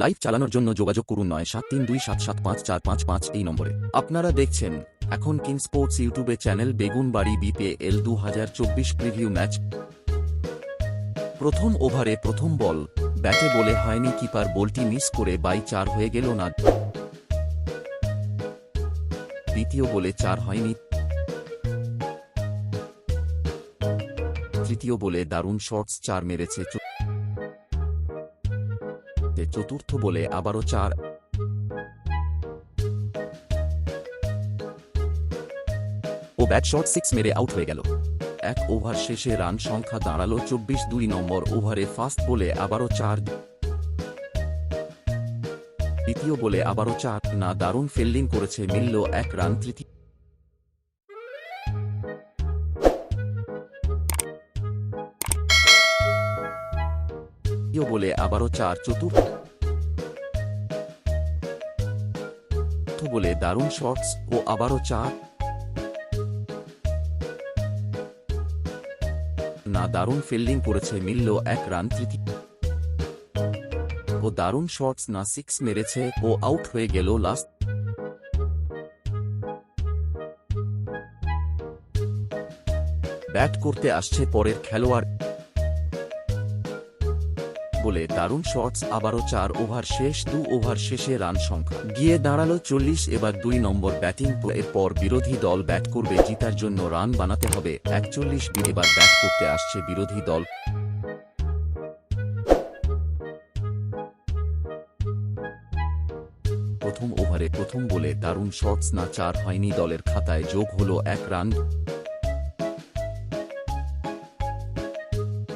Live চালানোর জন্য যোগাযোগ করুন নয় সাত তিন দুই সাত সাত পাঁচ চার পাঁচ পাঁচ এই নম্বরে। আপনারা দেখছেন এখন কিং স্পোর্টস ইউটিউবে চ্যানেল বেগুনবাড়ি বিপিএল দু হাজার চব্বিশ প্রিভিউ ম্যাচ। প্রথম ওভারে প্রথম বল, ব্যাটে বলে হয়নি কিপার, বলটি মিস করে বাই চার হয়ে গেল না। দ্বিতীয় বলে চার হয়নি। তৃতীয় বলে দারুণ শটস চার মেরেছে। চ- চতুর্থ বলে আবারও চার। ও ব্যাট শট সিক্স মেরে আউট হয়ে গেল। এক ওভার শেষে রান সংখ্যা দাঁড়াল চব্বিশ দুই নম্বর ওভারে ফার্স্ট বলে আবারও চার। দ্বিতীয় বলে আবারও চার। না দারুণ ফিল্ডিং করেছে, মিলল এক রান, তৃতীয় বলে আবারও চার চতুর্থ বলে দারুণ শটস ও আবারও চার। না, দারুণ ফিল্ডিং করেছে মিলল এক রান তৃতীয় ও দারুণ শটস না সিক্স মেরেছে, ও আউট হয়ে গেল লাস্ট। ব্যাট করতে আসছে পরের খেলোয়াড়। বলে দারুণ শটস আবারও চার ওভার শেষ, দু ওভার শেষে রান সংখ্যা। গিয়ে দাঁড়াল চল্লিশ, এবার দুই নম্বর ব্যাটিং এরপর বিরোধী দল ব্যাট করবে, জিতার জন্য রান বানাতে হবে। একচল্লিশ এবার ব্যাট করতে আসছে বিরোধী দল। প্রথম ওভারে প্রথম বলে দারুণ শটস, না চার হয়নি দলের খাতায়, যোগ হলো এক রান।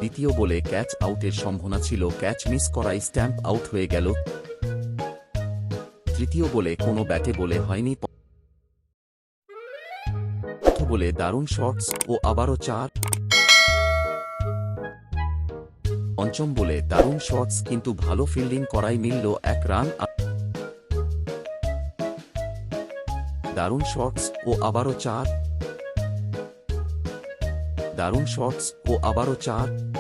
দ্বিতীয় বলে ক্যাচ আউটের সম্ভাবনা ছিল, ক্যাচ মিস করায় স্ট্যাম্প আউট হয়ে গেল। তৃতীয় বলে কোনো ব্যাটে বলে হয়নি বলে দারুণ শটস ও আবারও চার। পঞ্চম বলে দারুণ শটস কিন্তু ভালো ফিল্ডিং করাই মিলল এক রান দারুণ শটস ও আবারও চার। দারুণ শটস ও আবারও চার।